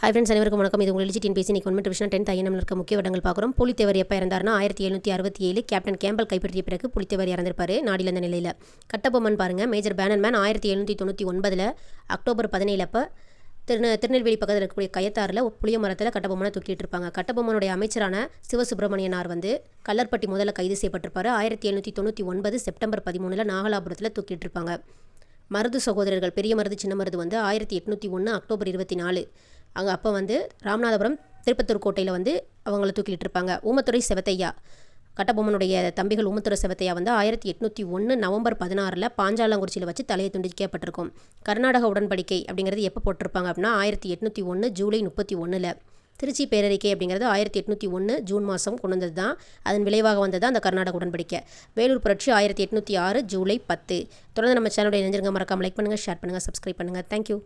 Hi friends அனைவருக்கும் வணக்கம். இது உங்கள் எழுச்சி பேசி இன்னைக்கு ஒன்று விஷயம் டென்த் ஐஎன்எம்ல இருக்க முக்கிய இடங்கள் பார்க்குறோம். புலித்தேவர் எப்போ இறந்தார்னா ஆயிரத்தி எழுநூற்றி அறுபத்தி ஏழு கேப்டன் கேம்பல் கைப்பற்றிய பிறகு புலித்தேவர் இறந்திருப்பார் நாடில் இந்த நிலையில். கட்டபொம்மன் பாருங்கள் மேஜர் பேனர்மேன் ஆயிரத்தி எழுநூற்றி தொண்ணூற்றி ஒன்பதில் அக்டோபர் பதினேழப்போ திருநெ திருநெல்வேலி பக்கத்தில் இருக்கக்கூடிய கயத்தாரில் புளிய மரத்தில் கட்டபொம்மனை தூக்கிட்டு இருப்பாங்க. கட்டபொம்மனுடைய அமைச்சரான சிவசுப்பிரமணியனார் வந்து கல்லர்பட்டி முதல்ல கைது செய்யப்பட்டிருப்பார். ஆயிரத்தி எழுநூற்றி தொண்ணூற்றி ஒன்பது செப்டம்பர் பதிமூணில் நாகலாபுரத்தில் தூக்கிட்டு இருப்பாங்க. மருது சகோதரர்கள் பெரிய மருது சின்ன மருது வந்து ஆயிரத்தி எட்நூற்றி ஒன்று அக்டோபர் இருபத்தி நாலு அங்கே அப்போ வந்து ராமநாதபுரம் திருப்பத்தூர் கோட்டையில் வந்து அவங்கள தூக்கிட்டு இருப்பாங்க. ஊமத்துறை செவத்தையா. கட்டபொம்மனுடைய தம்பிகள் ஊமத்துறை செவத்தையா வந்து ஆயிரத்தி எட்நூற்றி ஒன்று நவம்பர் பதினாறில் பாஞ்சாலங்குறிச்சியில் வச்சு தலையை துண்டிக்கப்பட்டிருக்கும். கர்நாடக உடன்படிக்கை அப்படிங்கிறது எப்போ போட்டிருப்பாங்க அப்படின்னா ஆயிரத்தி எட்நூற்றி ஒன்று ஜூலை முப்பத்தி ஒன்றில் திருச்சி பேரறிக்கை அப்படிங்கிறது ஆயிரத்தி எட்நூற்றி ஒன்று ஜூன் மாதம் கொண்டு வந்தது தான் அதன் விளைவாக வந்தது அந்த கர்நாடக உடன்படிக்கை. வேலூர் புரட்சி ஆயிரத்தி எட்நூற்றி ஆறு ஜூலை பத்து. தொடர்ந்து நம்ம சேனலுடைய நெஞ்சிருங்க மறக்காம லைக் பண்ணுங்கள் ஷேர் பண்ணுங்கள் சப்ஸ்கிரைப் பண்ணுங்கள் தேங்க்யூ